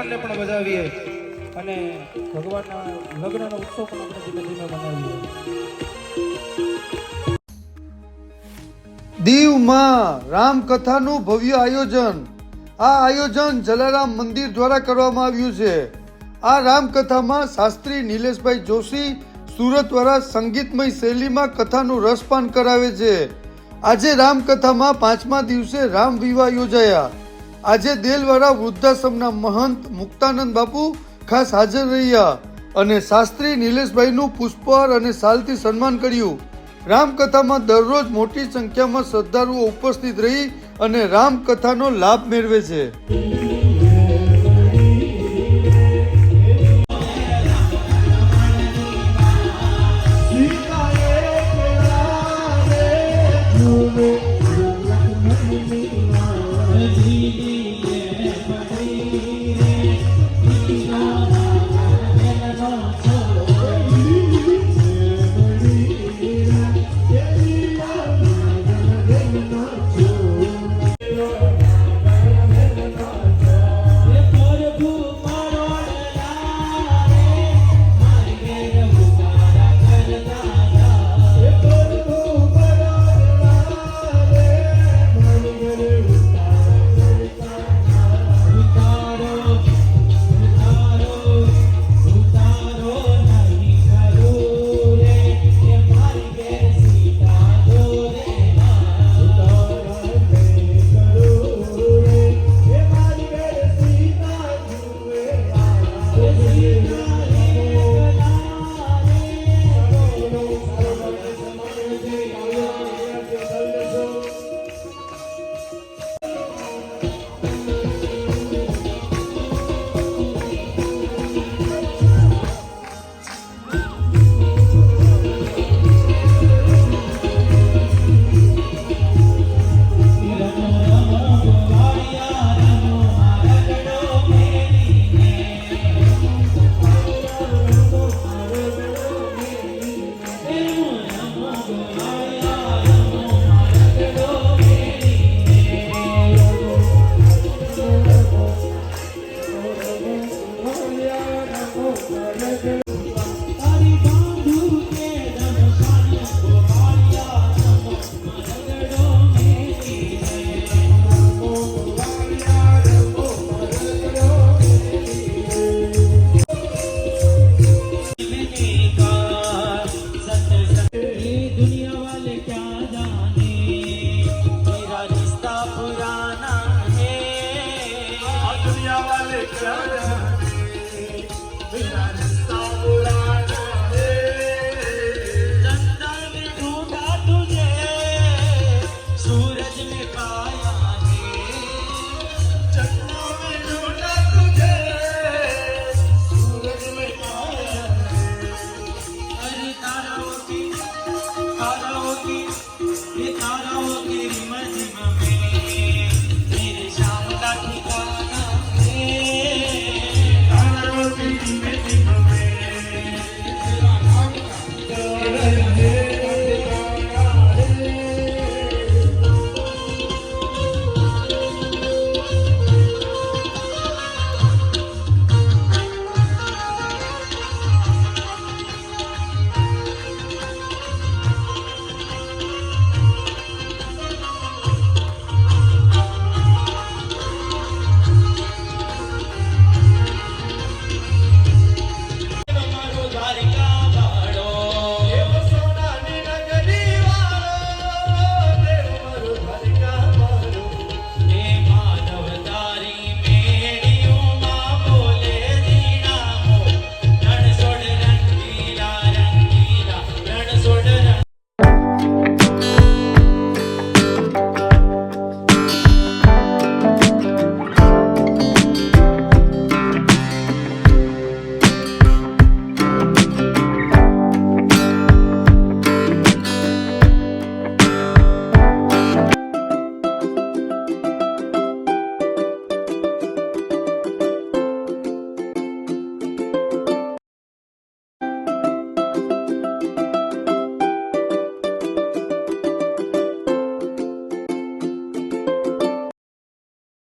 અને ભગવાનના લગ્નનો ઉત્સવ પણ આપણે ધીમે ધીમે મનાવીએ. દીવમાં રામકથાનું ભવ્ય આયોજન. આ આયોજન જલારામ મંદિર દ્વારા કરવામાં આવ્યું છે. આ રામકથામાં શાસ્ત્રી નિલેશભાઈ જોશી સુરતવાળા સંગીતમય શૈલીમાં કથાનું રસપાન કરાવે છે. આજે રામકથામાં પાંચમા દિવસે રામ વિવાહ યોજાયા. આજે દેલવાળા વૃદ્ધાશ્રમના મહંત મુક્તાનંદ બાપુ ખાસ હાજર રહ્યા અને શાસ્ત્રી નિલેશભાઈનું પુષ્પહાર અને શાલથી સન્માન કર્યું. રામકથામાં દરરોજ મોટી સંખ્યામાં શ્રદ્ધાળુઓ ઉપસ્થિત રહી અને રામકથાનો લાભ મેળવે છે.